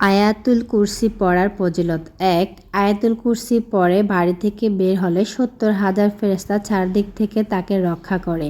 আয়াতুল কুরসি পড়ার ফজিলত। এক, আয়াতুল কুরসি পড়ে বাড়ি থেকে বের হলে সত্তর হাজার ফেরেস্তা চারদিক থেকে তাকে রক্ষা করে।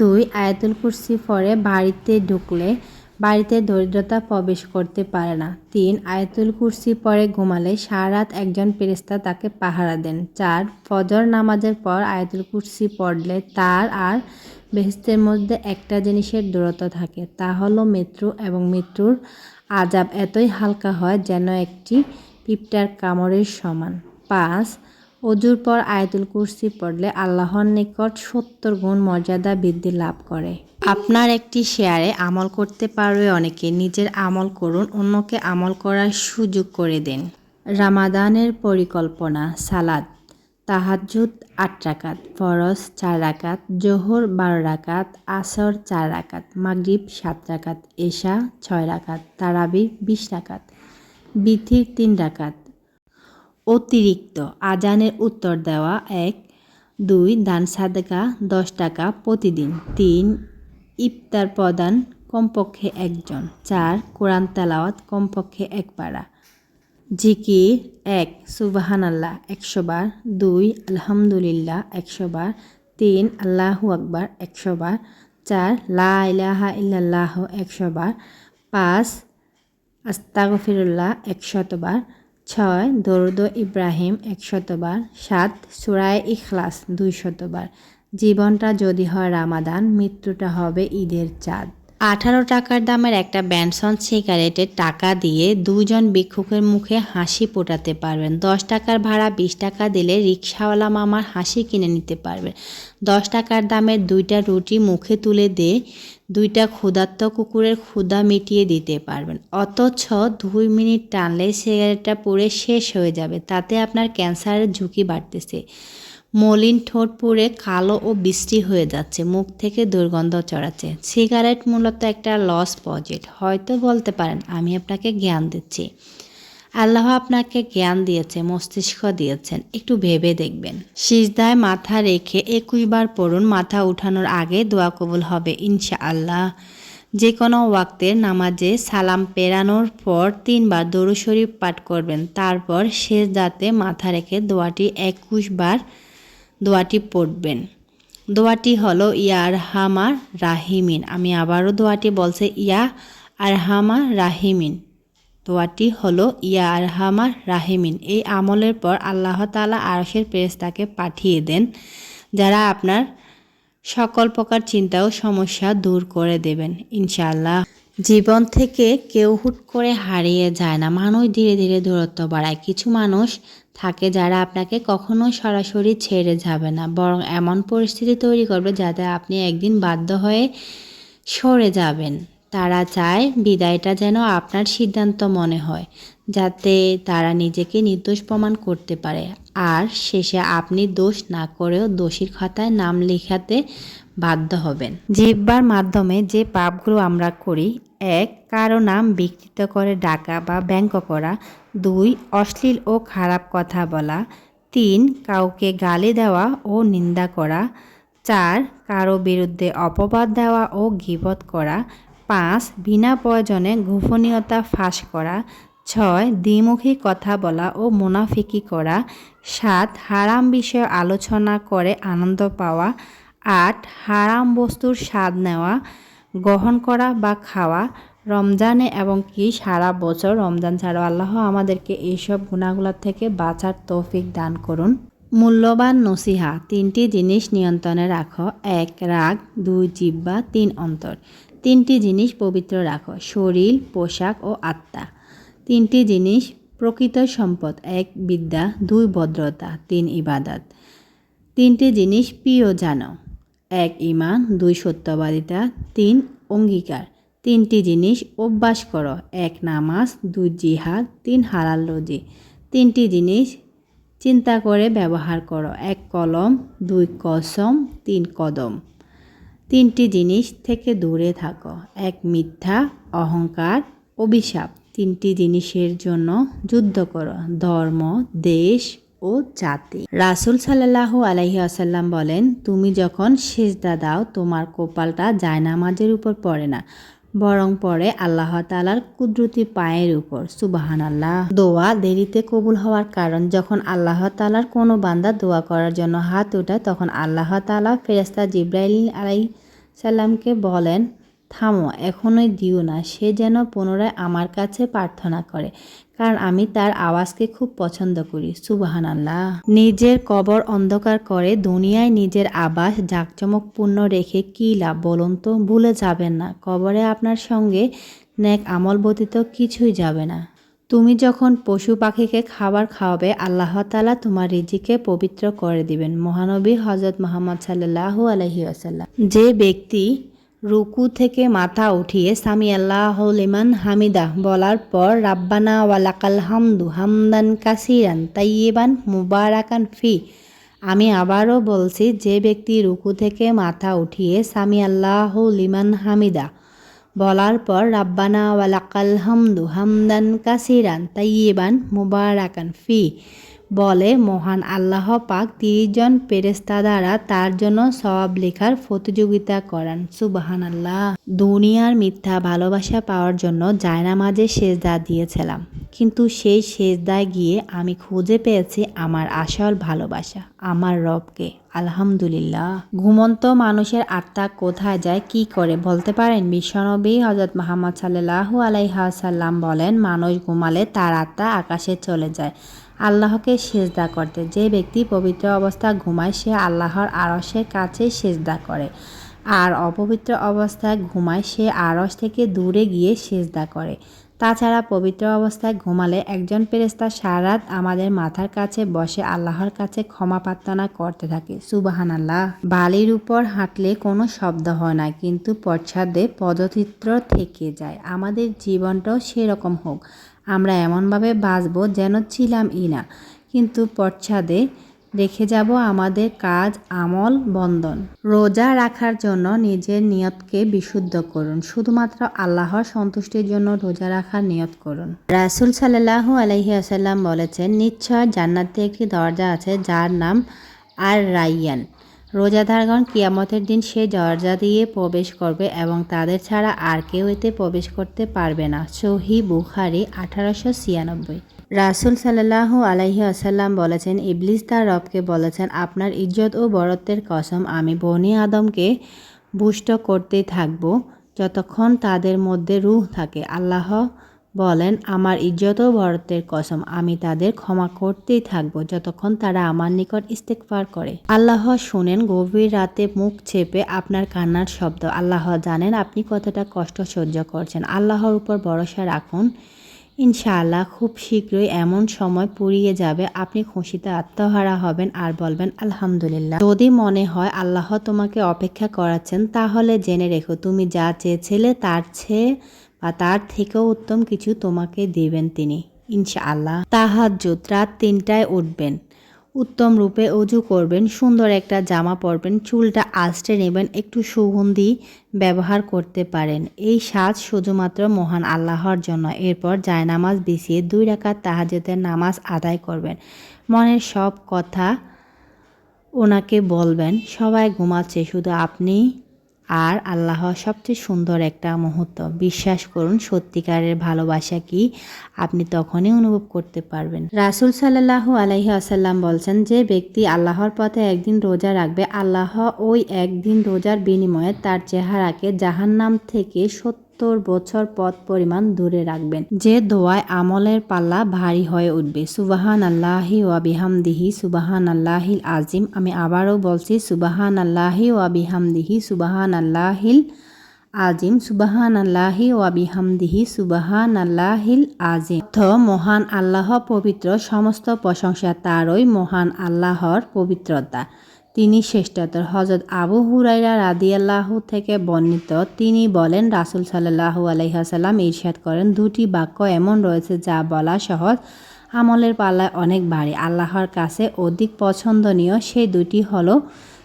দুই, আয়াতুল কুরসি পড়ে বাড়িতে ঢুকলে বাড়িতে দরিদ্রতা প্রবেশ করতে পারে না। তিন, আয়াতুল কুরসি পরে ঘুমালে সারাত একজন ফেরেস্তা তাকে পাহারা দেন। চার, ফজর নামাজের পর আয়াতুল কুরসি পড়লে তার আর বেহেস্তের মধ্যে একটা জিনিসের দূরত্ব থাকে, তা হলো মৃত্যু এবং মৃত্যুর আজাব এতই হালকা হয় যেন একটি পিঁপড়ার কামড়ের সমান। পাঁচ, অজুর পর আয়তুল কুরসি পড়লে আল্লাহর নিকট সত্তর গুণ মর্যাদা বৃদ্ধি লাভ করে। আপনার একটি শেয়ারে আমল করতে পারবে অনেকে নিজের আমল করুন, অন্যকে আমল করার সুযোগ করে দিন। রামাদানের পরিকল্পনা, সালাদ। তাহাজ্জুদ আট রাকাত, ফরজ চার রাকাত, জোহর বারো রাকাত, আসর চার রাকাত, মাগরিব সাত রাকাত, এশা ছয় রাকাত তারাবি বিশ রাকাত, বিথির তিন রাকাত। অতিরিক্ত আজানের উত্তর দেওয়া এক, দুই, দান সাদকা দশ টাকা প্রতিদিন, তিন, ইফতার প্রদান কমপক্ষে একজন, চার, কোরআন তেলাওয়াত কমপক্ষে এক পাড়া জিকির এক সুবাহান আল্লাহ একশো বার দুই, আলহামদুলিল্লাহ একশো বার তিন, আল্লাহু আকবার একশো বার চার, লা ইলাহা একশো বার পাঁচ, আস্তাগফিরুল্লাহ, একশতবার। ছয়, দরুদ ইব্রাহিম, একশতবার। সাত, সুরায় ইখলাস, দুইশতবার। জীবনটা যদি হয় রামাদান, মৃত্যুটা হবে ঈদের চাঁদ। আঠারো টাকার দামের একটা ব্যানসন সিগারেটের টাকা দিয়ে দুজন ভিক্ষুকের মুখে হাসি ফোটাতে পারবেন। দশ টাকার ভাড়া বিশ টাকা দিলে রিক্সাওয়ালা মামার হাসি কিনে নিতে পারবেন। দশ টাকার দামের দুইটা রুটি মুখে তুলে দিয়ে দুইটা ক্ষুধার্ত কুকুরের ক্ষুধা মিটিয়ে দিতে পারবেন। অথচ দুই মিনিট টানলে সিগারেটটা পুড়ে শেষ হয়ে যাবে। তাতে আপনার ক্যান্সারের ঝুঁকি বাড়তেছে। মলিন ঠোঁট পুড়ে কালো ও বৃষ্টি হয়ে যাচ্ছে, মুখ থেকে দুর্গন্ধ চড়াচ্ছে সিগারেট মূলত একটা লস প্রজেক্ট হয়তো বলতে পারেন আমি আপনাকে জ্ঞান দিচ্ছি। আল্লাহ আপনাকে জ্ঞান দিয়েছে, মস্তিষ্ক দিয়েছেন, একটু ভেবে দেখবেন। সিজদায় মাথা রেখে একুশবার পড়ুন, মাথা উঠানোর আগে দোয়া কবুল হবে ইনশা আল্লাহ যে কোনো ওয়াক্তের নামাজে সালাম পেরানোর পর তিনবার দরু শরীফ পাঠ করবেন, তারপর শেষ দাঁতে মাথা রেখে দোয়াটি একুশ বার দোয়াটি পড়বেন। দোয়াটি হলো ইয়ার হামার রাহিমিন। আমি আবারও দোয়াটি বলছে, ইয়া আর হামা রাহিমিন। দোয়াটি হলো, ইয়া আর হামার রাহিমিন। এই আমলের পর আল্লাহ তালা আরসের পেরেস্তাকে পাঠিয়ে দেন, যারা আপনার সকল প্রকার চিন্তা ও সমস্যা দূর করে দেবেন, ইনশাআল্লাহ। জীবন থেকে কেউ হুট করে হারিয়ে যায় না। মানুষ ধীরে ধীরে দূরত্ব বাড়ায়। কিছু মানুষ থাকে যারা আপনাকে কখনো সরাসরি ছেড়ে যাবে না, বরং এমন পরিস্থিতি তৈরি করবে যাতে আপনি একদিন বাধ্য হয়ে সরে যাবেন। তারা চায় বিদায়টা যেন আপনার সিদ্ধান্ত মনে হয়, যাতে তারা নিজেকে নির্দোষ প্রমাণ করতে পারে। আর শেষে আপনি দোষ না করেও দোষীর খাতায় নাম লেখাতে বাধ্য হবেন। জিহ্বার মাধ্যমে যে পাপগুলো আমরা করি, এক, কারও নাম বিকৃত করে ডাকা বা ব্যঙ্গ করা, দুই, অশ্লীল ও খারাপ কথা বলা, তিন, কাউকে গালি দেওয়া ও নিন্দা করা, চার, কারও বিরুদ্ধে অপবাদ দেওয়া ও গিবত করা পাঁচ, বিনা প্রয়োজনে গোপনীয়তা ফাঁস করা, ছয়, দ্বিমুখী কথা বলা ও মুনাফিকি করা, সাত, হারাম বিষয়ে আলোচনা করে আনন্দ পাওয়া, আট, হারাম বস্তুর স্বাদ নেওয়া, গ্রহণ করা বা খাওয়া, রমজানে এবং কি সারা বছর রমজান ছাড়াও আল্লাহ আমাদেরকে এইসব গুণাগুলোর থেকে বাঁচার তৌফিক দান করুন। মূল্যবান নসিহা, তিনটি জিনিস নিয়ন্ত্রণে রাখো। এক, রাগ, দুই জিব্বা তিন, অন্তর। তিনটি জিনিস পবিত্র রাখো, শরীর, পোশাক ও আত্মা। তিনটি জিনিস, প্রকৃত সম্পদ, এক, বিদ্যা, দুই, ভদ্রতা, তিন, ইবাদত। তিনটি জিনিস, প্রিয় জানো। এক ইমান দুই, সত্যবাদিতা, তিন, অঙ্গীকার। তিনটি জিনিস, অভ্যাস করো, এক, নামাজ, দুই, জিহাদ, তিন, হালাল রোজি। তিনটি জিনিস, চিন্তা করে ব্যবহার করো, এক, কলম, দুই, কসম, তিন, কদম। তিনটি জিনিস থেকে দূরে থাকো। এক, মিথ্যা, অহংকার, অভিশাপ। তিনটি জিনিসের জন্য যুদ্ধ করো। ধর্ম, দেশ ও জাতি। রাসুল সাল্লাহ আলহি আসাল্লাম বলেন, তুমি যখন সেজদা দাও, তোমার কপালটা জায়নামাজের উপর পড়ে না। বরং পরে আল্লাহ তালার কুদরতি পায়ের উপর সুবাহান আল্লাহ দোয়া দেরিতে কবুল হওয়ার কারণ, যখন আল্লাহ তালার কোনো বান্দা দোয়া করার জন্য হাত উঠায়, তখন আল্লাহ তালা ফেরেস্তা জিব্রাইল আলাই সাল্লামকে বলেন, থামো, এখনোই দিও না, সে যেন পুনরায় আমার কাছে প্রার্থনা করে। কারণ আমি তার আওয়াজকে খুব পছন্দ করি সুবাহান আল্লাহ নিজের কবর অন্ধকার করে দুনিয়ায় নিজের আবাস জাঁকজমকপূর্ণ রেখে কী লাভ বলুন তো? ভুলে যাবেন না, কবরে আপনার সঙ্গে ন্যাক আমল ব্যতীত কিছুই যাবে না। তুমি যখন পশু পাখিকে খাবার খাওয়াবে, আল্লাহ তালা তোমার রিজিকে পবিত্র করে দিবেন, মহানবী হজরত মোহাম্মদ সাল্লাহ আলহি আসাল্লাম যে ব্যক্তি রুকু থেকে মাথা উঠিয়ে সামি আল্লাহ লিমান হামিদা বলার পর, রাব্বানা ওয়ালাকাল হামদু হামদান কাসিরান তাইয়েবান মুবারাকান ফি। আমি আবারও বলছি, যে ব্যক্তি রুকু থেকে মাথা উঠিয়ে সামি আল্লাহ লিমান হামিদা বলার পর, রাব্বানা ওয়ালাকাল হামদু হামদান কাসিরান তাইয়েবান মুবারাকান ফি। বলে, মহান আল্লাহ পাক তিরিশ জন পেরেস্তা দ্বারা তার জন্য সব লেখার প্রতিযোগিতা করান। সুবাহান আল্লাহ দুনিয়ার মিথ্যা ভালোবাসা পাওয়ার জন্য জায়নামাজে সেজদা দিয়েছিলাম। কিন্তু সেই সেজদায় গিয়ে আমি খুঁজে পেয়েছি আমার আসল ভালোবাসা, আমার রবকে। আলহামদুলিল্লাহ। ঘুমন্ত মানুষের আত্মা কোথায় যায়, কি করে? বলতে পারেন, বিশ্বনবী হজরত মোহাম্মদ সাল্লাহু আলাইহাসাল্লাম বলেন, মানুষ ঘুমালে তার আত্মা আকাশে চলে যায়, আল্লাহকে সেজদা করতে। যে ব্যক্তি পবিত্র অবস্থা ঘুমায়, সে আল্লাহর আরসের কাছে সেজদা করে। আর অপবিত্র অবস্থায় ঘুমায়, সে আরস থেকে দূরে গিয়ে সেজদা করে। তাছাড়া পবিত্র অবস্থায় ঘুমালে একজন ফেরেস্তা সারাত আমাদের মাথার কাছে বসে আল্লাহর কাছে ক্ষমা প্রার্থনা করতে থাকে। সুবাহান আল্লাহ বালির উপর হাঁটলে কোনো শব্দ হয় না, কিন্তু পশ্চাদে পদচিত্র থেকে যায়। আমাদের জীবনটাও সেরকম হোক, আমরা এমনভাবে বাঁচব যেন ছিলাম ইনা কিন্তু পশ্চাদে রেখে যাব আমাদের কাজ, আমল, বন্ধন। রোজা রাখার জন্য নিজের নিয়তকে বিশুদ্ধ করুন। শুধুমাত্র আল্লাহর সন্তুষ্টির জন্য রোজা রাখার নিয়ত করুন। রাসুল সাল্লাহ আলহি আসাল্লাম বলেছেন, নিশ্চয় জান্নাতে একটি দরজা আছে যার নাম আর রাইয়ান রোজাধারগণ কিয়ামতের দিন সে দরজা দিয়ে প্রবেশ করবে এবং তাদের ছাড়া আর কেউ এতে প্রবেশ করতে পারবে না। সহি বুখারি আঠারোশো ছিয়ানব্বই। রাসুল সাল্লাহ আলাইহি আসাল্লাম বলেছেন, ইবলিস তার রবকে বলেছেন, আপনার ইজ্জত ও বরত্বের কসম আমি বনি আদমকে বুষ্ট করতেই থাকব যতক্ষণ তাদের মধ্যে রুহ থাকে। আল্লাহ বলেন, আমার ইজ্জত ও বরত্বের কসম আমি তাদের ক্ষমা করতেই থাকব যতক্ষণ তারা আমার নিকট ইস্তেকফার করে। আল্লাহ শুনেন, গভীর রাতে মুখ চেপে আপনার কান্নার শব্দ। আল্লাহ জানেন আপনি কতটা কষ্ট সহ্য করছেন। আল্লাহর উপর ভরসা রাখুন। ইনশাআল্লাহ খুব শীঘ্রই এমন সময় পুড়িয়ে যাবে। আপনি খুশিতে আত্মহারা হবেন আর বলবেন, আলহামদুলিল্লাহ। যদি মনে হয় আল্লাহ তোমাকে অপেক্ষা করাচ্ছেন, তাহলে জেনে রেখো, তুমি যা চেয়েছিলে তার চেয়ে বা তার থেকেও উত্তম কিছু তোমাকে দেবেন তিনি, ইনশাআল্লাহ। তাহাজ্জুদ রাত তিনটায় উঠবেন। উত্তম রূপে অজু করবেন, সুন্দর একটা জামা পরবেন, চুলটা আস্টে নেবেন, একটু সুগন্ধি ব্যবহার করতে পারেন। এই সাজ শুধুমাত্র মহান আল্লাহর জন্য। এরপর জায়নামাজ বিছিয়ে দুই রাকাত তাহাজেদের নামাজ আদায় করবেন। মনের সব কথা ওনাকে বলবেন, সবাই ঘুমাচ্ছে, শুধু আপনি আর আল্লাহ সবচেয়ে সুন্দর একটা মুহূর্ত। বিশ্বাস করুন, সত্যিকারের ভালোবাসা কি আপনি তখনই অনুভব করতে পারবেন। রাসুল সাল্লাহ আলাইহি আসাল্লাম বলছেন যে ব্যক্তি আল্লাহর পথে একদিন রোজা রাখবে, আল্লাহ ওই একদিন রোজার বিনিময়ে তার চেহারাকে জাহান্নাম থেকে সত্য সত্তর বছর পথ পরিমাণ দূরে রাখবেন। যে দোয়ায় আমলের পাল্লা ভারী হয়ে উঠবে। সুবাহান আল্লাহি ওয়াবিহামদিহি সুবাহান আল্লাহিল আজিম। আমি আবারও বলছি সুবাহান আল্লাহি ওয়াবিহামদিহি সুবাহান আল্লাহিল আজিম সুবাহান আল্লাহি ওয়াবিহামদিহি সুবাহান আল্লাহিল আজিম। অর্থ, মহান আল্লাহ পবিত্র, সমস্ত প্রশংসা তারই মহান আল্লাহর পবিত্রতা। তিনি শ্রেষ্ঠতর হজরত আবু হুরাইরা রাদিয়াল্লাহ থেকে বর্ণিত, তিনি বলেন, রাসুল সাল্লাহু আলাইহাসাল্লাম ইরশাদ করেন, দুটি বাক্য এমন রয়েছে যা বলা সহজ, আমলের পাল্লায় অনেক ভারী। আল্লাহর কাছে অধিক পছন্দনীয় সেই দুটি হলো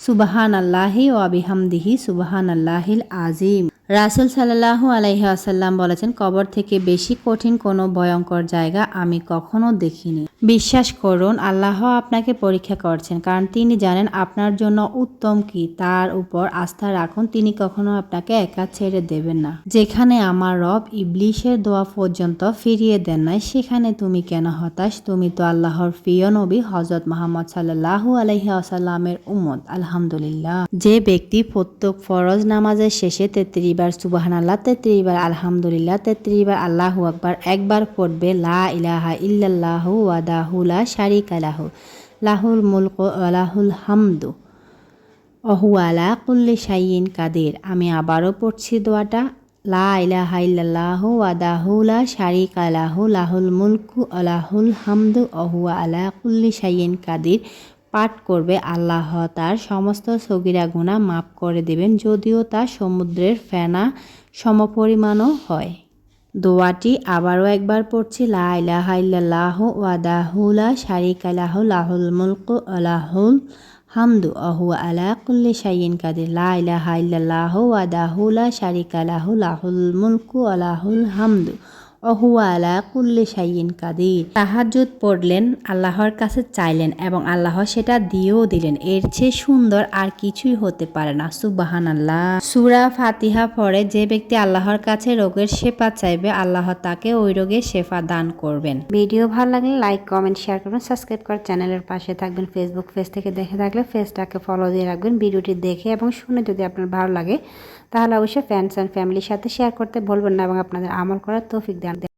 সুবাহান আল্লাহি ও আবিহামদিহি সুবাহান আল্লাহিল আজিম রাসুল সাল্লাহু আলাইহি আসাল্লাম বলেছেন, কবর থেকে বেশি কঠিন কোনো ভয়ঙ্কর জায়গা আমি কখনো দেখিনি। বিশ্বাস করুন, আল্লাহ আপনাকে পরীক্ষা করছেন, কারণ তিনি জানেন আপনার জন্য উত্তম কি, তার উপর আস্থা রাখুন, তিনি কখনো আপনাকে একা ছেড়ে দেবেন না। যেখানে আমার রব ইবলিশের দোয়া পর্যন্ত ফিরিয়ে দেন নাই, সেখানে তুমি কেন হতাশ? তুমি তো আল্লাহর প্রিয় নবী হজরত মোহাম্মদ সাল্লাহু আলাইহি আসাল্লামের উম্মত, আলহামদুলিল্লাহ। যে ব্যক্তি প্রত্যেক ফরজ নামাজের শেষে তেত্রিশ বার সুবাহান আল্লাহ তেত্রিশ বার আলহামদুলিল্লাহ তেত্রিশ বার আল্লাহু আকবার, একবার পড়বে লা ইলাহা ইল্লাল্লাহু ওয়াদাহু লা শারিকা লাহু, লাহুল মুলক ওয়া লাহুল হামদু অহু আলা কুল্লি শাইইন কাদের। আমি আবারও পড়ছি দোয়াটা, লা ইলাহা ইল্লাল্লাহু ওয়াদাহু লা শারিকা লাহু, লাহুল মুলকু আলাহুল হামদু অহু আলা কুল্লি শাইইন কাদির। পাঠ করবে আল্লাহ, তার সমস্ত সগিরা গুণা মাফ করে দেবেন, যদিও তা সমুদ্রের ফেনা সমপরিমাণও হয়। দোয়াটি আবারও একবার পড়ছি, লা ইলাহা ইল্লাল্লাহু ওয়াদাহু লা শারিকা লাহুল মুলকু আলাহুল হামদু অহু আলা কুল্লি শাইইন কাদির। লা ইলাহা ইল্লাল্লাহু ওয়াদাহু লা শারিকা লাহু, লাহুল মুলকু আলাহুল হামদু। অহু আলা কুল্লি শাইইন কাদির। তাহাজ্জুদ পড়লেন, আল্লাহর কাছে চাইলেন এবং আল্লাহ সেটা দিয়েও দিলেন। এর চেয়ে সুন্দর আর কিছুই হতে পারে না। সুবাহান আল্লাহ সুরা ফাতিহা পড়ে, যে ব্যক্তি আল্লাহর কাছে রোগের শেফা চাইবে, আল্লাহ তাকে ওই রোগের শেফা দান করবেন। ভিডিও ভালো লাগলে লাইক, কমেন্ট, শেয়ার করবেন সাবস্ক্রাইব করে চ্যানেলের পাশে থাকবেন ফেসবুক পেজ থেকে দেখে থাকলে পেজটাকে ফলো দিয়ে রাখবেন। ভিডিওটি দেখে এবং শুনে যদি আপনার ভালো লাগে তাহলে অবশ্যই ফ্যান্স অ্যান্ড ফ্যামিলির সাথে শেয়ার করতে ভুলবেন না এবং আপনাদের আমল করার তৌফিক দেওয়া